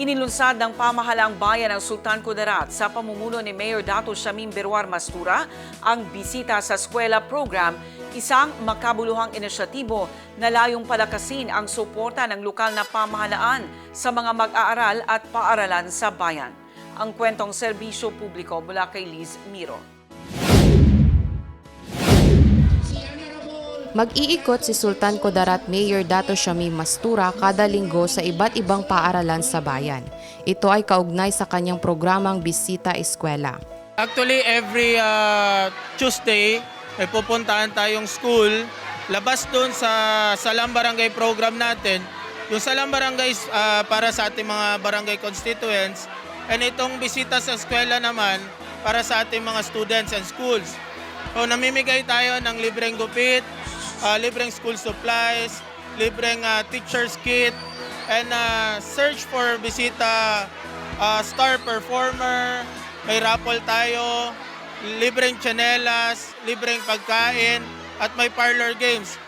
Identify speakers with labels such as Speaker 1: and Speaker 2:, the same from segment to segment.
Speaker 1: Inilunsad ng pamahalaang bayan ng Sultan Kudarat sa pamumuno ni Mayor Dato Shamim Berwar Mastura ang Bisita sa Eskwela program, isang makabuluhang inisyatibo na layong palakasin ang suporta ng lokal na pamahalaan sa mga mag-aaral at paaralan sa bayan. Ang kwentong serbisyo publiko mula kay Liz Miro.
Speaker 2: Mag-iikot si Sultan Kudarat Mayor Dato Shamim Mastura kada linggo sa iba't ibang paaralan sa bayan. Ito ay kaugnay sa kanyang programang Bisita Eskwela.
Speaker 3: Actually, every uh, Tuesday, may pupuntahan tayong school. Labas doon sa Salam Barangay program natin. Yung Salam Barangay uh, para sa ating mga barangay constituents. And itong bisita sa eskwela naman para sa ating mga students and schools. So namimigay tayo ng libreng gupit, uh, libreng school supplies, libreng uh, teacher's kit, and uh, search for bisita uh, star performer, may raffle tayo, libreng chanelas, libreng pagkain, at may parlor games.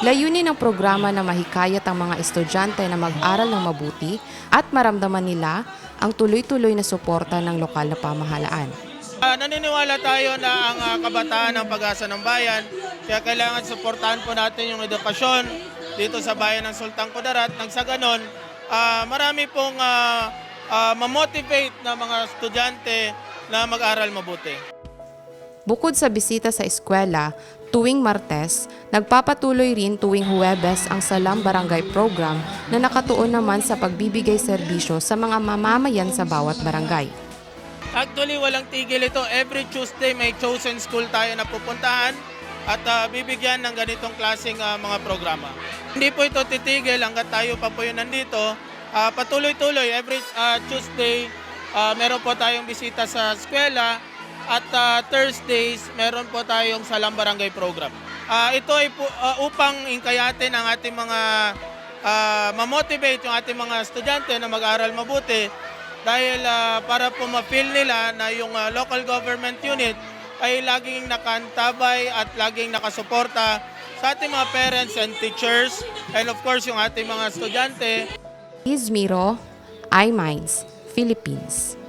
Speaker 2: Layunin ng programa na mahikayat ang mga estudyante na mag-aral ng mabuti at maramdaman nila ang tuloy-tuloy na suporta ng lokal na pamahalaan.
Speaker 3: Ah, naniniwala tayo na ang ah, kabataan ng pag-asa ng bayan, kaya kailangan suportahan po natin yung edukasyon dito sa bayan ng Sultan Kudarat. Nang sa ganon, ah, marami pong ah, ah, mamotivate na mga estudyante na mag-aral mabuti.
Speaker 2: Bukod sa bisita sa eskwela, tuwing Martes, nagpapatuloy rin tuwing Huwebes ang Salam Barangay Program na nakatuon naman sa pagbibigay serbisyo sa mga mamamayan sa bawat barangay.
Speaker 3: Actually, walang tigil ito. Every Tuesday may chosen school tayo na pupuntahan at ah, bibigyan ng ganitong klaseng ah, mga programa. Hindi po ito titigil hanggat tayo pa po yun nandito. Ah, patuloy-tuloy, every ah, Tuesday ah, meron po tayong bisita sa eskwela at ah, Thursdays meron po tayong Salam Barangay program. Ah, ito ay po, ah, upang ingkayatin ang ating mga ah, mamotivate yung ating mga estudyante na mag-aral mabuti dahil ah, para po ma-feel nila na yung ah, local government unit ay laging nakantabay at laging nakasuporta sa ating mga parents and teachers and of course yung ating mga estudyante
Speaker 2: Izmiro, iMinds, Philippines.